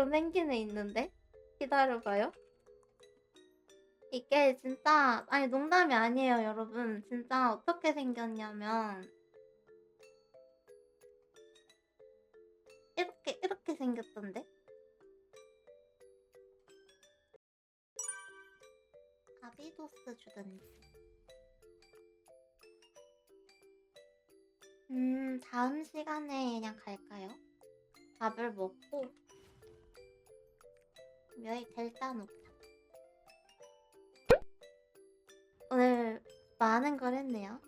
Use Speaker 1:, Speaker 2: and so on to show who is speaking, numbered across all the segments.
Speaker 1: 달걀처럼 생긴 애 있는데? 기다려봐요. 이게 진짜, 아니, 농담이 아니에요, 여러분. 진짜 어떻게 생겼냐면, 이렇게, 이렇게 생겼던데? 아비도스 주던지. 음, 다음 시간에 그냥 갈까요? 밥을 먹고 여기 델타 놓자. 오늘 많은 걸 했네요.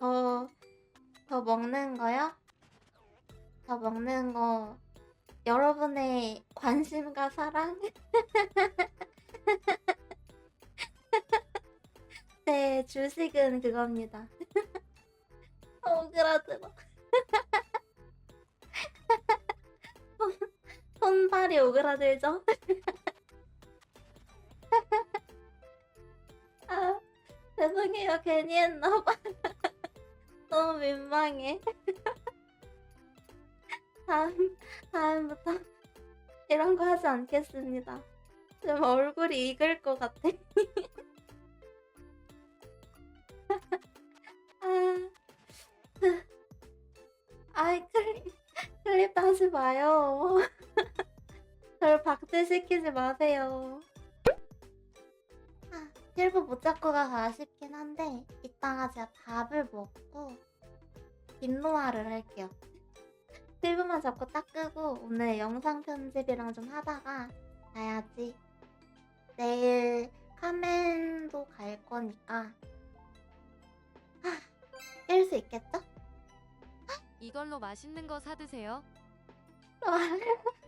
Speaker 1: 더, 더 먹는 거요? 더 먹는 거, 여러분의 관심과 사랑? 네, 주식은 그겁니다. 오그라들어. 손발이 오그라들죠? 아, 죄송해요. 괜히 했나봐. 너무 민망해. 다음, 다음부터 이런 거 하지 않겠습니다. 지금 얼굴이 익을 것 같아. 아, 아이, 클립, 클립 하지 마요. 저를 박제시키지 마세요. 아, 필부 못 잡고 가서 아쉽긴 한데, 이따가 제가 밥을 먹고, 빈노화를 할게요. 필부만 잡고 딱 끄고, 오늘 영상 편집이랑 좀 하다가, 가야지. 내일 카멘도 갈 거니까, 깰수 있겠죠?
Speaker 2: 이걸로 맛있는 거 사드세요.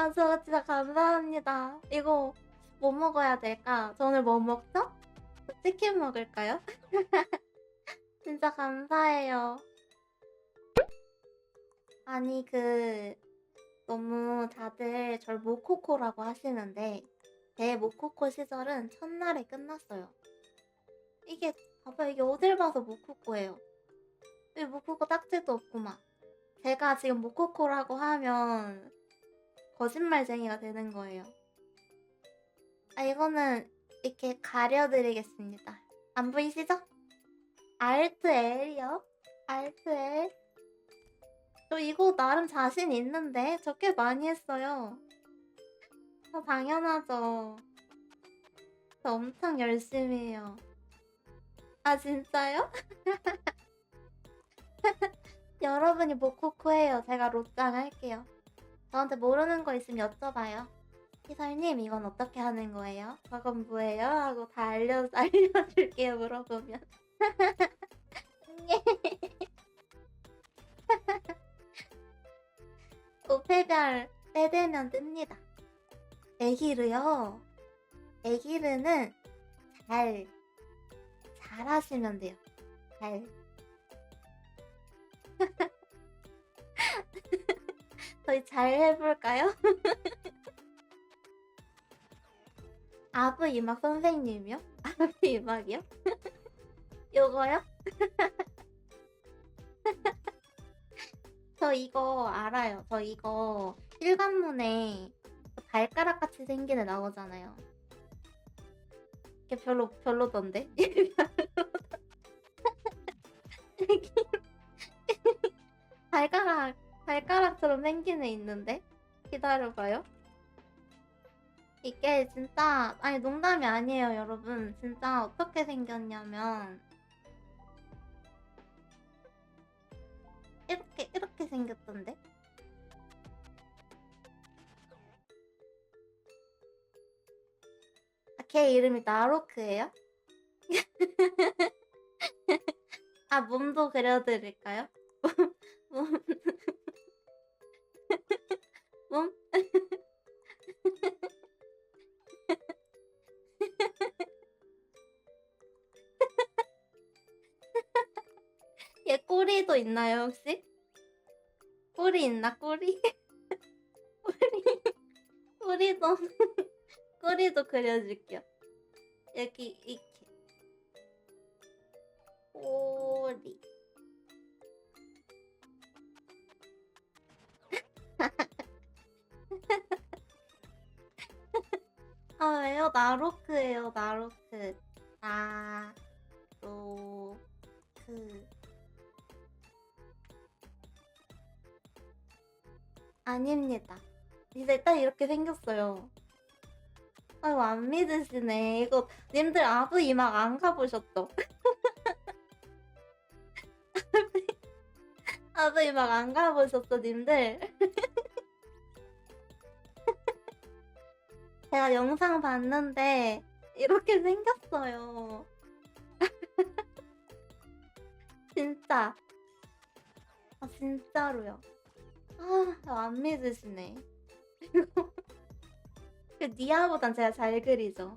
Speaker 1: 아, 저 진짜 감사합니다. 이거 뭐 먹어야 될까? 저 오늘 뭐 먹죠? 치킨 먹을까요? 진짜 감사해요. 아니, 그, 너무 다들 절 모코코라고 하시는데, 제 모코코 시절은 첫날에 끝났어요. 이게, 봐봐, 이게 어딜 봐서 모코코예요. 이 모코코 딱지도 없구만. 제가 지금 모코코라고 하면, 거짓말쟁이가 되는 거예요. 아, 이거는 이렇게 가려드리겠습니다. 안 보이시죠? 알트 L이요? 알트 L. 저 이거 나름 자신 있는데 저 꽤 많이 했어요. 저 당연하죠. 저 엄청 열심히 해요. 아 진짜요? 여러분이 모코코예요. 제가 로짱 할게요. 저한테 모르는 거 있으면 여쭤봐요. 희설님, 이건 어떻게 하는 거예요? 저건 뭐예요? 하고 다 알려, 알려줄게요, 물어보면. 우페별 빼대면 뜹니다. 애기르요. 애기르는 잘, 잘 하시면 돼요. 잘. 저희 잘 해볼까요? 아브 이막 선생님이요? 아브 이막이요? 요거요? 저 이거 알아요. 저 이거 일관문에 발가락 같이 생긴 애 나오잖아요. 이게 별로 별로던데? 발가락 발가락처럼 생긴 애 있는데? 기다려봐요. 이게 진짜, 아니, 농담이 아니에요, 여러분. 진짜 어떻게 생겼냐면, 이렇게, 이렇게 생겼던데? 아, 걔 이름이 나로크예요? 아, 몸도 그려드릴까요? 몸, 몸? 얘 꼬리도 있나요, 혹시? 꼬리 있나, 꼬리? 꼬리, 꼬리도, 꼬리도 그려줄게요. 여기, 이렇게. 꼬 아닙니다. 이제 딱 이렇게 생겼어요. 아유, 안 믿으시네. 이거, 님들 아부 이막 안 가보셨죠? 아부 이막 안 가보셨죠, 님들? 제가 영상 봤는데, 이렇게 생겼어요. 진짜. 아, 진짜로요. 아, 안 믿으시네. 그 니아보단 제가 잘 그리죠.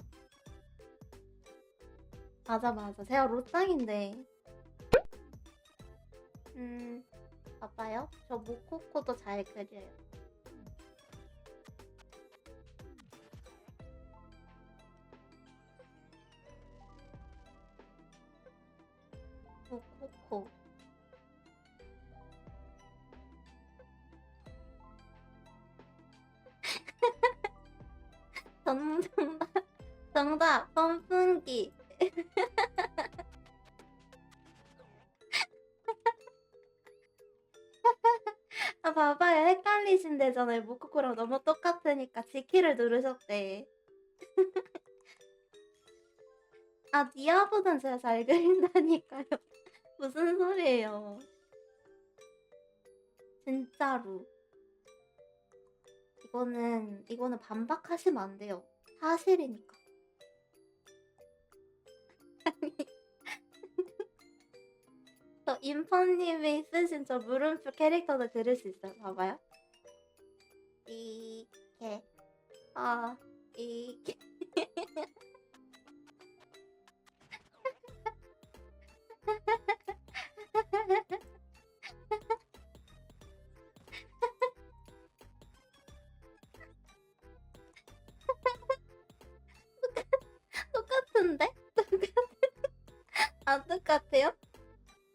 Speaker 1: 맞아 맞아. 제가 로짱인데. 음, 봐봐요. 저 모코코도 잘 그려요. 정- 정답, 정답, 선풍기. 아, 봐봐요. 헷갈리신대잖아요. 모코코랑 너무 똑같으니까 지키를 누르셨대. 아, 니아보단 제가 잘 그린다니까요. 무슨 소리예요. 진짜로. 이거는, 이거는 반박하시면 안 돼요. 사실이니까. 아니. 저 인펀님이 쓰신 저 물음표 캐릭터도 그릴 수 있어요. 봐봐요. 이게, 아, 이게. 똑같아요?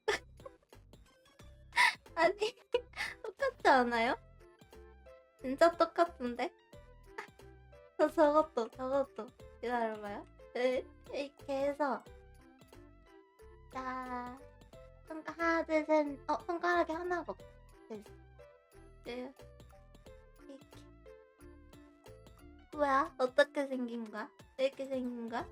Speaker 1: 아니, 똑같지 않아요? 진짜 똑같은데? 저 저것도, 저것도. 기다려봐요. 네, 이렇게 해서. 자, 하나, 둘, 셋. 어, 손가락이 하나가 없어. 둘, 셋. 이렇게. 뭐야? 어떻게 생긴 거야? 이렇게 생긴 거야?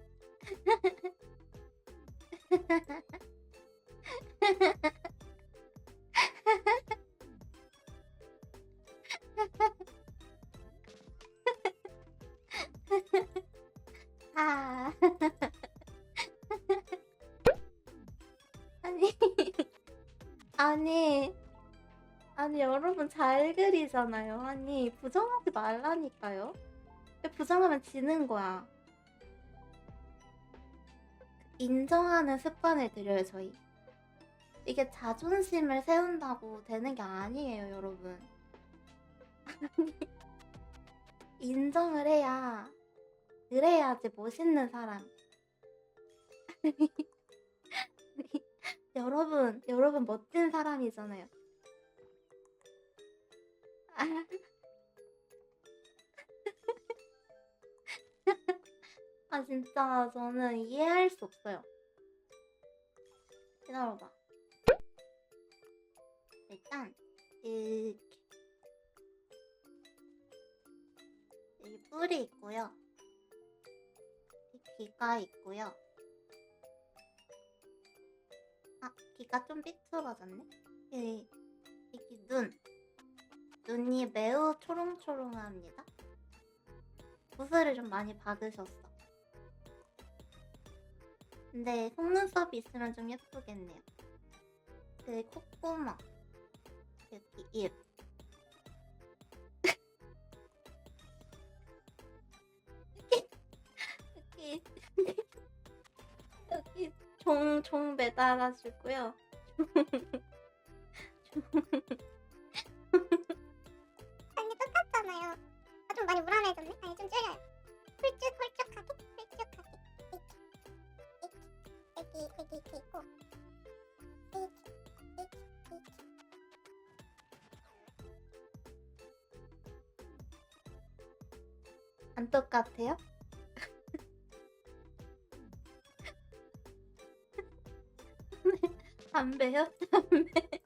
Speaker 1: 아. 아니. 아니. 아니, 여러분 잘 그리잖아요. 아니, 부정하지 말라니까요. 왜 부정하면 지는 거야. 인정하는 습관을 들여요, 저희. 이게 자존심을 세운다고 되는 게 아니에요, 여러분. 인정을 해야, 그래야지 멋있는 사람. 여러분, 여러분 멋진 사람이잖아요. 아. 아, 진짜 저는 이해할 수 없어요. 기다려봐. 일단, 이렇게. 여기 뿔이 있고요. 이 귀가 있고요. 아, 귀가 좀 삐뚤어졌네. 여기, 여기 눈. 눈이 매우 초롱초롱합니다. 붓을 좀 많이 받으셨어. 근데 속눈썹이 있으면 좀 예쁘겠네요. 그 콧구멍, 여기 입. 여기 여기 종, 종 매달아주고요.
Speaker 3: 아
Speaker 1: 안 똑같아요? 담배요? 담배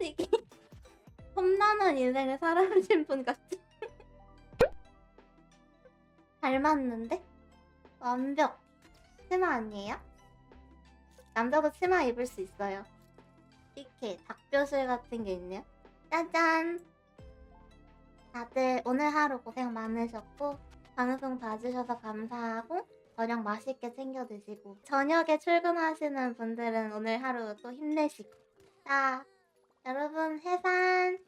Speaker 1: 되게 험난한 인생을 살아오신 분 같지? 잘 맞는데? 완벽 치마 아니에요? 남자도 치마 입을 수 있어요 이렇게 닭뼈실 같은 게 있네요. 짜잔! 다들 오늘 하루 고생 많으셨고 방송 봐주셔서 감사하고 저녁 맛있게 챙겨 드시고 저녁에 출근하시는 분들은 오늘 하루 또 힘내시고 자 여러분 해산